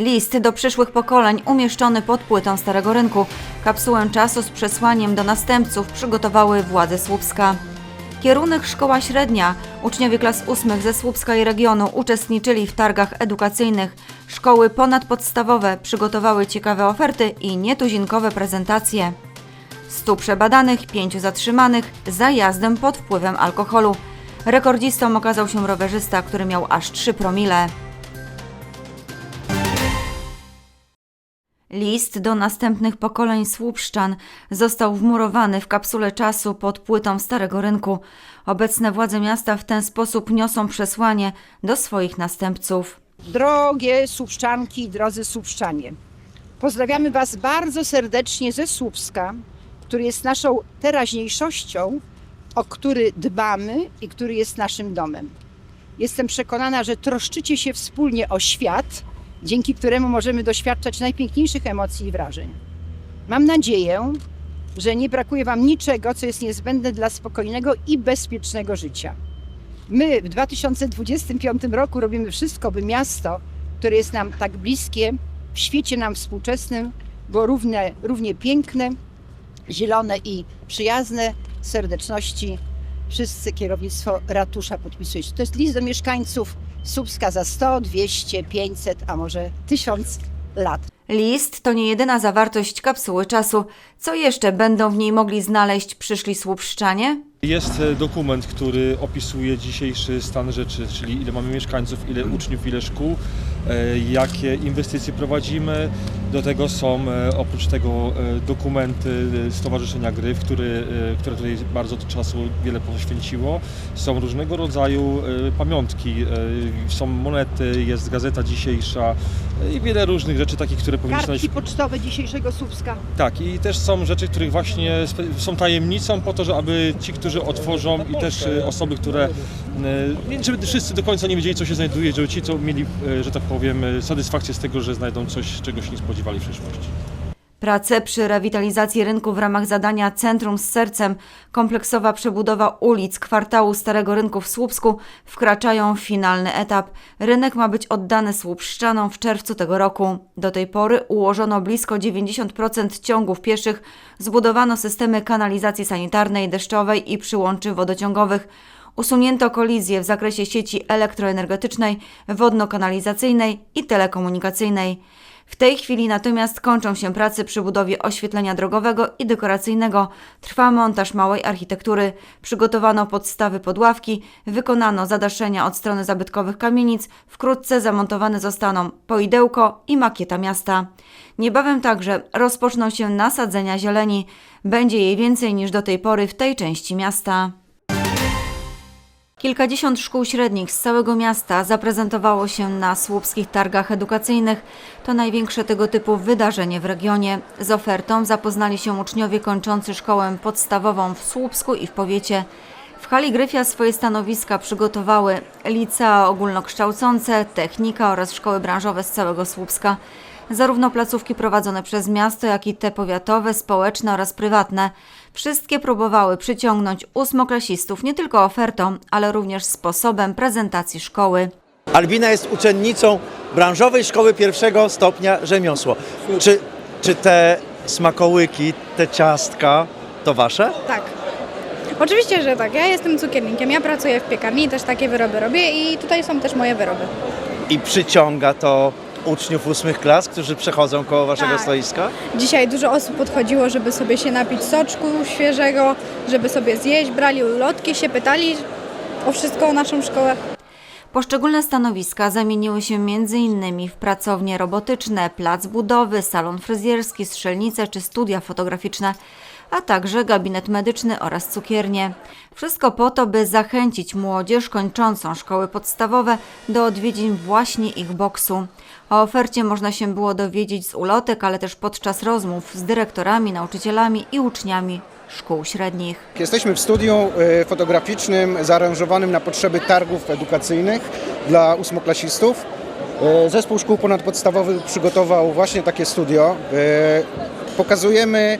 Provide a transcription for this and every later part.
List do przyszłych pokoleń umieszczony pod płytą Starego Rynku. Kapsułę czasu z przesłaniem do następców przygotowały władze Słupska. Kierunek Szkoła Średnia. Uczniowie klas ósmych ze Słupska i regionu uczestniczyli w targach edukacyjnych. Szkoły ponadpodstawowe przygotowały ciekawe oferty i nietuzinkowe prezentacje. 100 przebadanych, 5 zatrzymanych za jazdem pod wpływem alkoholu. Rekordzistą okazał się rowerzysta, który miał aż 3 promile. List do następnych pokoleń Słupszczan został wmurowany w kapsule czasu pod płytą Starego Rynku. Obecne władze miasta w ten sposób niosą przesłanie do swoich następców. Drogie Słupszczanki drodzy Słupszczanie, pozdrawiamy Was bardzo serdecznie ze Słupska, który jest naszą teraźniejszością, o który dbamy i który jest naszym domem. Jestem przekonana, że troszczycie się wspólnie o świat, dzięki któremu możemy doświadczać najpiękniejszych emocji i wrażeń. Mam nadzieję, że nie brakuje Wam niczego, co jest niezbędne dla spokojnego i bezpiecznego życia. My w 2025 roku robimy wszystko, by miasto, które jest nam tak bliskie, w świecie nam współczesnym, było równie, piękne, zielone i przyjazne. Serdeczności wszyscy kierownictwo ratusza podpisuje. To jest list do mieszkańców Słupska za 100, 200, 500, a może 1000 lat. List to nie jedyna zawartość kapsuły czasu. Co jeszcze będą w niej mogli znaleźć przyszli Słupszczanie? Jest e, dokument, który opisuje dzisiejszy stan rzeczy, czyli ile mamy mieszkańców, ile uczniów, ile szkół, e, jakie inwestycje prowadzimy. Do tego są e, oprócz tego dokumenty Stowarzyszenia Gryf, który, które tutaj bardzo czasu wiele poświęciło. Są różnego rodzaju pamiątki, są monety, jest gazeta dzisiejsza i wiele różnych rzeczy takich, które powinny Kartki pocztowe dzisiejszego Słupska. tak, i też są rzeczy, których właśnie są tajemnicą po to, że aby ci, którzy otworzą i też e, osoby, które, e, żeby wszyscy do końca nie wiedzieli, co się znajduje, żeby ci, co mieli, e, że tak powiem, satysfakcję z tego, że znajdą coś, czego się nie spodziewali w przyszłości. Prace przy rewitalizacji rynku w ramach zadania Centrum z Sercem, kompleksowa przebudowa ulic kwartału Starego Rynku w Słupsku wkraczają w finalny etap. Rynek ma być oddany Słupszczanom w czerwcu tego roku. Do tej pory ułożono blisko 90% ciągów pieszych, zbudowano systemy kanalizacji sanitarnej, deszczowej i przyłączy wodociągowych. Usunięto kolizje w zakresie sieci elektroenergetycznej, wodno-kanalizacyjnej i telekomunikacyjnej. W tej chwili natomiast kończą się prace przy budowie oświetlenia drogowego i dekoracyjnego. Trwa montaż małej architektury. Przygotowano podstawy podławki, wykonano zadaszenia od strony zabytkowych kamienic. Wkrótce zamontowane zostaną poidełko i makieta miasta. Niebawem także rozpoczną się nasadzenia zieleni. Będzie jej więcej niż do tej pory w tej części miasta. Kilkadziesiąt szkół średnich z całego miasta zaprezentowało się na słupskich targach edukacyjnych. To największe tego typu wydarzenie w regionie. Z ofertą zapoznali się uczniowie kończący szkołę podstawową w Słupsku i w powiecie. W hali Gryfia swoje stanowiska przygotowały licea ogólnokształcące, technika oraz szkoły branżowe z całego Słupska. Zarówno placówki prowadzone przez miasto, jak i te powiatowe, społeczne oraz prywatne. Wszystkie próbowały przyciągnąć ósmoklasistów nie tylko ofertą, ale również sposobem prezentacji szkoły. Albina jest uczennicą branżowej szkoły pierwszego stopnia rzemiosło. Czy, czy te smakołyki, te ciastka to wasze? Tak. Oczywiście, że tak. Ja jestem cukiernikiem, ja pracuję w piekarni i też takie wyroby robię i tutaj są też moje wyroby. I przyciąga to uczniów ósmych klas, którzy przechodzą koło waszego Tak. stoiska? Dzisiaj dużo osób podchodziło, żeby sobie się napić soczku świeżego, żeby sobie zjeść, brali ulotki, się pytali o wszystko o naszą szkołę. Poszczególne stanowiska zamieniły się m.in. w pracownie robotyczne, plac budowy, salon fryzjerski, strzelnice czy studia fotograficzne, a także gabinet medyczny oraz cukiernie. Wszystko po to, by zachęcić młodzież kończącą szkoły podstawowe do odwiedzin właśnie ich boksu. O ofercie można się było dowiedzieć z ulotek, ale też podczas rozmów z dyrektorami, nauczycielami i uczniami szkół średnich. Jesteśmy w studiu e, fotograficznym zaaranżowanym na potrzeby targów edukacyjnych dla ósmoklasistów. E, Zespół szkół ponadpodstawowych przygotował właśnie takie studio. E, Pokazujemy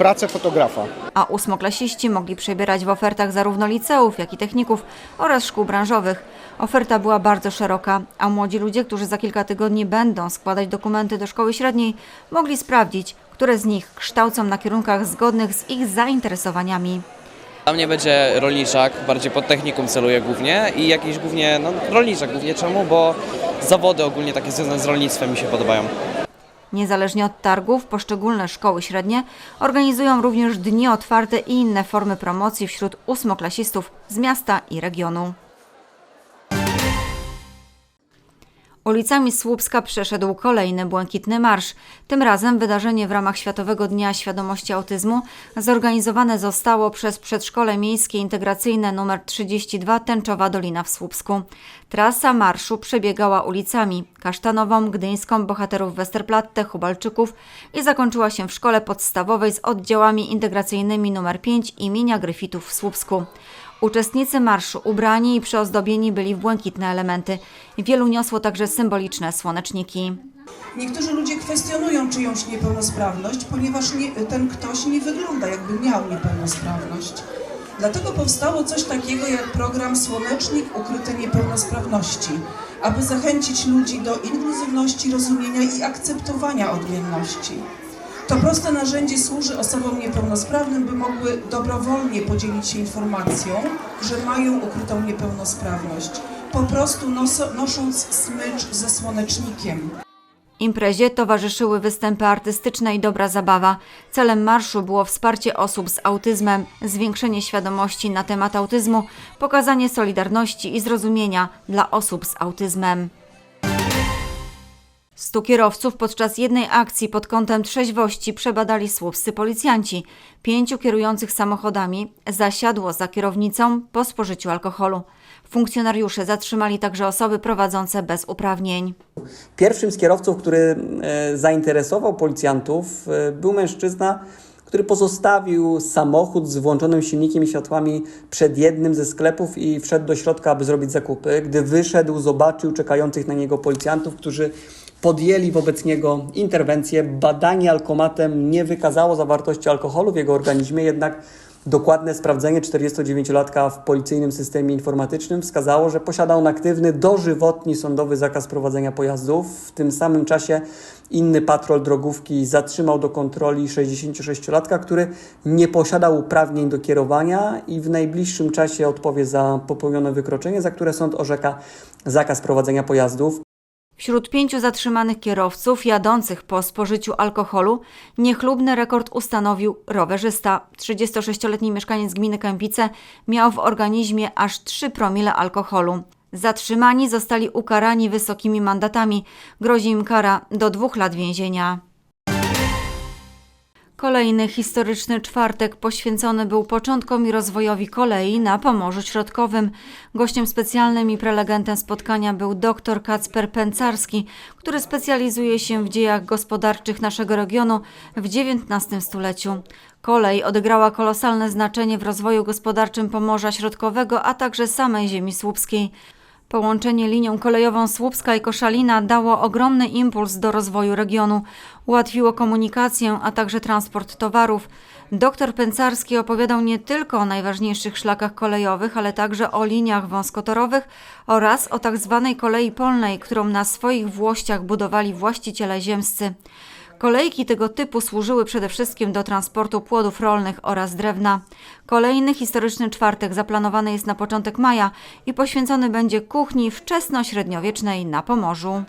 pracę fotografa. a ósmoklasiści mogli przebierać w ofertach zarówno liceów, jak i techników oraz szkół branżowych. Oferta była bardzo szeroka, a młodzi ludzie, którzy za kilka tygodni będą składać dokumenty do szkoły średniej, mogli sprawdzić, które z nich kształcą na kierunkach zgodnych z ich zainteresowaniami. Dla mnie będzie rolniczak, bardziej pod technikum celuję głównie i jakiś głównie, no rolniczak głównie czemu, bo zawody ogólnie takie związane z rolnictwem mi się podobają. Niezależnie od targów, poszczególne szkoły średnie organizują również dni otwarte i inne formy promocji wśród ósmoklasistów z miasta i regionu. Ulicami Słupska przeszedł kolejny błękitny marsz. Tym razem wydarzenie w ramach Światowego Dnia Świadomości Autyzmu zorganizowane zostało przez Przedszkole Miejskie Integracyjne nr 32 Tęczowa Dolina w Słupsku. Trasa marszu przebiegała ulicami Kasztanową, Gdyńską, Bohaterów Westerplatte, Hubalczyków i zakończyła się w szkole podstawowej z oddziałami integracyjnymi nr 5 imienia Gryfitów w Słupsku. Uczestnicy marszu ubrani i przyozdobieni byli w błękitne elementy. Wielu niosło także symboliczne słoneczniki. Niektórzy ludzie kwestionują czyjąś niepełnosprawność, ponieważ nie, ten ktoś nie wygląda jakby miał niepełnosprawność. Dlatego powstało coś takiego jak program Słonecznik Ukryte Niepełnosprawności, aby zachęcić ludzi do inkluzywności, rozumienia i akceptowania odmienności. To proste narzędzie służy osobom niepełnosprawnym, by mogły dobrowolnie podzielić się informacją, że mają ukrytą niepełnosprawność, po prostu noso, nosząc smycz ze słonecznikiem. Imprezie towarzyszyły występy artystyczne i dobra zabawa. Celem marszu było wsparcie osób z autyzmem, zwiększenie świadomości na temat autyzmu, pokazanie solidarności i zrozumienia dla osób z autyzmem. Stu kierowców podczas jednej akcji pod kątem trzeźwości przebadali słupscy policjanci. Pięciu kierujących samochodami zasiadło za kierownicą po spożyciu alkoholu. Funkcjonariusze zatrzymali także osoby prowadzące bez uprawnień. Pierwszym z kierowców, który e, zainteresował policjantów, e, był mężczyzna, który pozostawił samochód z włączonym silnikiem i światłami przed jednym ze sklepów i wszedł do środka, aby zrobić zakupy. Gdy wyszedł, zobaczył czekających na niego policjantów, którzy podjęli wobec niego interwencję. Badanie alkomatem nie wykazało zawartości alkoholu w jego organizmie, jednak Dokładne sprawdzenie 49-latka w policyjnym systemie informatycznym wskazało, że posiada on aktywny dożywotni sądowy zakaz prowadzenia pojazdów. W tym samym czasie inny patrol drogówki zatrzymał do kontroli 66-latka, który nie posiadał uprawnień do kierowania i w najbliższym czasie odpowie za popełnione wykroczenie, za które sąd orzeka zakaz prowadzenia pojazdów. Wśród pięciu zatrzymanych kierowców jadących po spożyciu alkoholu niechlubny rekord ustanowił rowerzysta. 36-letni mieszkaniec gminy Kępice miał w organizmie aż 3 promile alkoholu. Zatrzymani zostali ukarani wysokimi mandatami. Grozi im kara do dwóch lat więzienia. Kolejny historyczny czwartek poświęcony był początkom i rozwojowi kolei na Pomorzu Środkowym. Gościem specjalnym i prelegentem spotkania był dr Kacper Pęcarski, który specjalizuje się w dziejach gospodarczych naszego regionu w XIX stuleciu. Kolej odegrała kolosalne znaczenie w rozwoju gospodarczym Pomorza Środkowego, a także samej ziemi słupskiej. Połączenie linią kolejową Słupska i Koszalina dało ogromny impuls do rozwoju regionu, ułatwiło komunikację, a także transport towarów. Doktor Pęcarski opowiadał nie tylko o najważniejszych szlakach kolejowych, ale także o liniach wąskotorowych oraz o tak zwanej kolei polnej, którą na swoich włościach budowali właściciele ziemscy. Kolejki tego typu służyły przede wszystkim do transportu płodów rolnych oraz drewna. Kolejny historyczny czwartek zaplanowany jest na początek maja i poświęcony będzie kuchni wczesno-średniowiecznej na Pomorzu.